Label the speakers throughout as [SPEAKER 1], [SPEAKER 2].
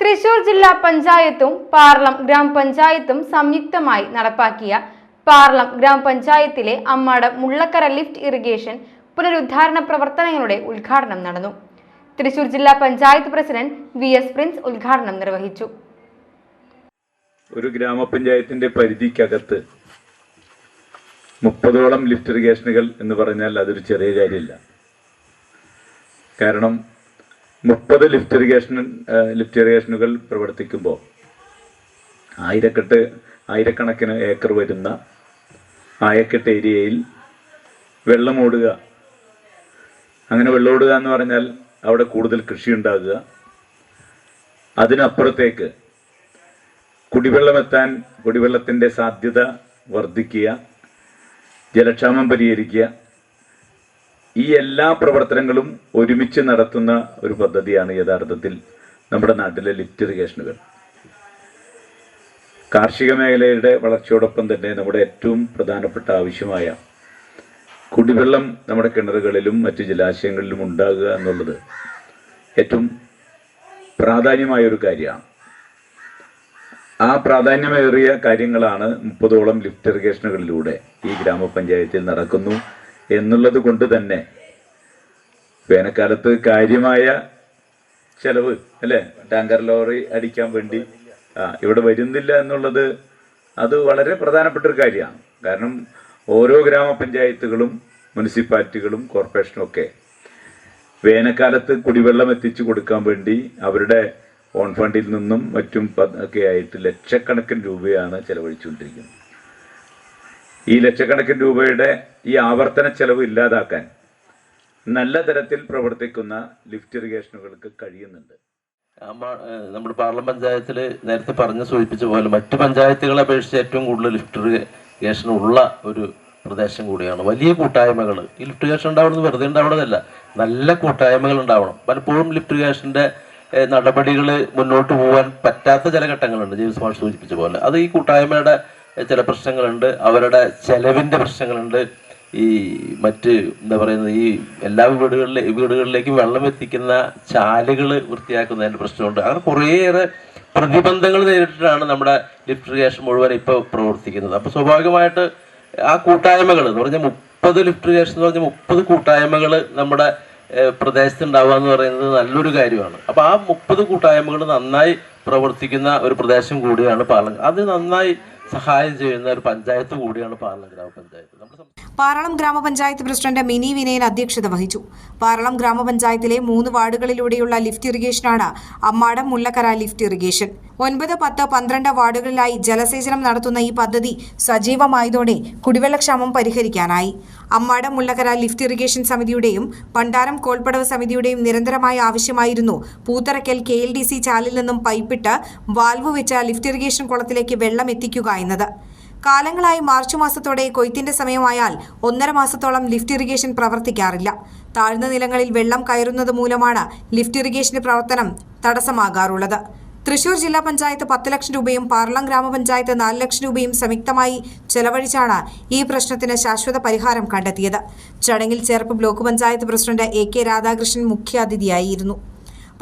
[SPEAKER 1] തൃശൂർ ജില്ലാ പഞ്ചായത്തും പാർലം ഗ്രാമപഞ്ചായത്തും സംയുക്തമായി നടപ്പാക്കിയ പാർലം ഗ്രാമപഞ്ചായത്തിലെ അമ്മാടം മുള്ളക്കര ലിഫ്റ്റ് ഇറിഗേഷൻ പുനരുദ്ധാരണ പ്രവർത്തനങ്ങളുടെ ഉദ്ഘാടനം നടന്നു. തൃശൂർ ജില്ലാ panchayat president V S Prince ഉദ്ഘാടനം നിർവഹിച്ചു.
[SPEAKER 2] ഒരു ഗ്രാമപഞ്ചായത്തിന്റെ പരിധിക്കകത്ത് മുപ്പതോളം ലിഫ്റ്റ് ഇറിഗേഷനുകൾ എന്ന് പറഞ്ഞാൽ അതൊരു ചെറിയ കാര്യമില്ല. കാരണം മുപ്പത് ലിഫ്റ്റ് ഇറിഗേഷൻ ലിഫ്റ്റ് ഇറിഗേഷനുകൾ പ്രവർത്തിക്കുമ്പോൾ ആയിരക്കെട്ട് ആയിരക്കണക്കിന് ഏക്കർ വരുന്ന ആയക്കെട്ട് ഏരിയയിൽ വെള്ളം ഓടുക. അങ്ങനെ വെള്ളം ഓടുക എന്ന് പറഞ്ഞാൽ അവിടെ കൂടുതൽ കൃഷി ഉണ്ടാകുക അതിനപ്പുറത്തേക്ക് കുടിവെള്ളം എത്താൻ കുടിവെള്ളത്തിന്റെ സാധ്യത വർദ്ധിക്കുക ജലക്ഷാമം പരിഹരിക്കുക ഈ എല്ലാ പ്രവർത്തനങ്ങളും ഒരുമിച്ച് നടത്തുന്ന ഒരു പദ്ധതിയാണ് യഥാർത്ഥത്തിൽ നമ്മുടെ നാട്ടിലെ ലിഫ്റ്റ് ഇറിഗേഷനുകൾ. കാർഷിക മേഖലയുടെ വളർച്ചയോടൊപ്പം തന്നെ നമ്മുടെ ഏറ്റവും പ്രധാനപ്പെട്ട ആവശ്യമായ കുടിവെള്ളം നമ്മുടെ കിണറുകളിലും മറ്റു ജലാശയങ്ങളിലും ഉണ്ടാകുക എന്നുള്ളത് ഏറ്റവും പ്രാധാന്യമായ ഒരു കാര്യമാണ്. ആ പ്രാധാന്യമേറിയ കാര്യങ്ങളാണ് മുപ്പതോളം ലിഫ്റ്റ് ഇറിഗേഷനുകളിലൂടെ ഈ ഗ്രാമപഞ്ചായത്തിൽ നടക്കുന്നു. എന്നുള്ളത് കൊണ്ട് തന്നെ വേനൽക്കാലത്ത് കാര്യമായ ചെലവ് അല്ലേ? ടാങ്കർ ലോറി അടിക്കാൻ വേണ്ടി ആ ഇവിടെ വരുന്നില്ല എന്നുള്ളത് അത് വളരെ പ്രധാനപ്പെട്ട ഒരു കാര്യമാണ്. കാരണം ഓരോ ഗ്രാമപഞ്ചായത്തുകളും മുനിസിപ്പാലിറ്റികളും കോർപ്പറേഷനും ഒക്കെ വേനൽക്കാലത്ത് കുടിവെള്ളം എത്തിച്ചു കൊടുക്കാൻ വേണ്ടി അവരുടെ ഓൺ ഫണ്ടിൽ നിന്നും മറ്റും ഒക്കെ ആയിട്ട് ലക്ഷക്കണക്കിന് രൂപയാണ് ചെലവഴിച്ചുകൊണ്ടിരിക്കുന്നത്. ഈ ലക്ഷക്കണക്കിന് രൂപയുടെ ഈ ആവർത്തന ചെലവ് ഇല്ലാതാക്കാൻ നല്ല തരത്തിൽ പ്രവർത്തിക്കുന്ന ലിഫ്റ്റ് ഇറിഗേഷനുകൾക്ക് കഴിയുന്നുണ്ട്.
[SPEAKER 3] നമ്മുടെ പാർലം പഞ്ചായത്തിൽ നേരത്തെ പറഞ്ഞ് സൂചിപ്പിച്ച പോലെ മറ്റു പഞ്ചായത്തുകളെ അപേക്ഷിച്ച് ഏറ്റവും കൂടുതൽ ലിഫ്റ്റ് ഇറിഗേഷൻ ഉള്ള ഒരു പ്രദേശം കൂടിയാണ്. വലിയ കൂട്ടായ്മകൾ ഈ ലിഫ്റ്റ് ഇറിഗേഷൻ ഉണ്ടാവണമെന്ന് വെറുതെ ഉണ്ടാവണമെന്നല്ല നല്ല കൂട്ടായ്മകൾ ഉണ്ടാവണം. പലപ്പോഴും ലിഫ്റ്റ് ഇറിഗേഷന്റെ നടപടികൾ മുന്നോട്ട് പോകാൻ പറ്റാത്ത ചില ഘട്ടങ്ങളുണ്ട്. ജെയിംസ് സൂചിപ്പിച്ച പോലെ. അത് ഈ കൂട്ടായ്മയുടെ ചില പ്രശ്നങ്ങളുണ്ട്. അവരുടെ ചെലവിന്റെ പ്രശ്നങ്ങളുണ്ട്. ഈ മറ്റ് എന്താ പറയുന്നത് ഈ എല്ലാ വീടുകളിലെ വീടുകളിലേക്കും വെള്ളം എത്തിക്കുന്ന ചാലുകൾ വൃത്തിയാക്കുന്നതിന്റെ പ്രശ്നമുണ്ട്. അങ്ങനെ കുറേയേറെ പ്രതിബന്ധങ്ങൾ നേരിട്ടിട്ടാണ് നമ്മുടെ ലിഫ്റ്റ് ഇറിഗേഷൻ മുഴുവൻ ഇപ്പോൾ പ്രവർത്തിക്കുന്നത്. അപ്പോൾ സ്വാഭാവികമായിട്ട് ആ കൂട്ടായ്മകൾ എന്ന് പറഞ്ഞാൽ മുപ്പത് ലിഫ്റ്റ് ഇറിഗേഷൻ എന്ന് പറഞ്ഞാൽ മുപ്പത് കൂട്ടായ്മകൾ നമ്മുടെ പ്രദേശത്ത് ഉണ്ടാവുക എന്ന് പറയുന്നത് നല്ലൊരു കാര്യമാണ്. അപ്പോൾ ആ മുപ്പത് കൂട്ടായ്മകൾ നന്നായി പ്രവർത്തിക്കുന്ന ഒരു പ്രദേശം കൂടിയാണ് പാലം. അത് നന്നായി സഹായം ചെയ്യുന്ന ഒരു പഞ്ചായത്ത് കൂടിയാണ് പാറളം ഗ്രാമപഞ്ചായത്ത്.
[SPEAKER 4] പാറളം ഗ്രാമപഞ്ചായത്ത് പ്രസിഡന്റ് മിനി വിനയൻ അധ്യക്ഷത വഹിച്ചു. പാറളം ഗ്രാമപഞ്ചായത്തിലെ മൂന്ന് വാർഡുകളിലൂടെയുള്ള ലിഫ്റ്റ് ഇറിഗേഷനാണ് അമ്മാടം മുല്ലക്കര ലിഫ്റ്റ് ഇറിഗേഷൻ. ഒൻപത് പത്ത് പന്ത്രണ്ട് വാർഡുകളിലായി ജലസേചനം നടത്തുന്ന ഈ പദ്ധതി സജീവമായതോടെ കുടിവെള്ളക്ഷാമം പരിഹരിക്കാനായി. അമ്മാടം മുള്ളക്കര ലിഫ്റ്റ് ഇറിഗേഷൻ സമിതിയുടെയും പണ്ടാരം കോൾപ്പടവ് സമിതിയുടെയും നിരന്തരമായ ആവശ്യമായിരുന്നു. Pootharakkal K L D C ചാലിൽ നിന്നും പൈപ്പിട്ട് വാൽവ് വെച്ച ലിഫ്റ്റ് ഇറിഗേഷൻ കുളത്തിലേക്ക് വെള്ളം എത്തിക്കുക എന്നത്. കാലങ്ങളായി മാർച്ച് മാസത്തോടെ കൊയ്ത്തിന്റെ സമയമായാൽ ഒന്നര മാസത്തോളം ലിഫ്റ്റ് ഇറിഗേഷൻ പ്രവർത്തിക്കാറില്ല. താഴ്ന്ന നിലങ്ങളിൽ വെള്ളം കയറുന്നത് മൂലമാണ് ലിഫ്റ്റ് ഇറിഗേഷന്റെ പ്രവർത്തനം തടസ്സമാകാറുള്ളത്. തൃശൂർ ജില്ലാ പഞ്ചായത്ത് പത്ത് ലക്ഷം രൂപയും പാർലം ഗ്രാമപഞ്ചായത്ത് നാല് ലക്ഷം രൂപയും സംയുക്തമായി ചെലവഴിച്ചാണ് ഈ പ്രശ്നത്തിന് ശാശ്വത പരിഹാരം കണ്ടെത്തിയത്. ചടങ്ങിൽ Cherpu block panchayat president A K Radhakrishnan മുഖ്യാതിഥിയായിരുന്നു.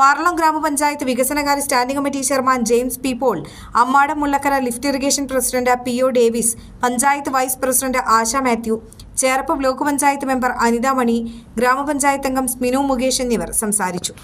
[SPEAKER 4] പാർലം ഗ്രാമപഞ്ചായത്ത് വികസനകാര്യ standing committee chairman James P Paul Ammadam Mullakkara lift irrigation president P O Davis panchayat vice president Asha Mathew Cherpu block panchayat member Anithamani ഗ്രാമപഞ്ചായത്ത് അംഗം സ്മിനു മുകേഷ് എന്നിവർ സംസാരിച്ചു.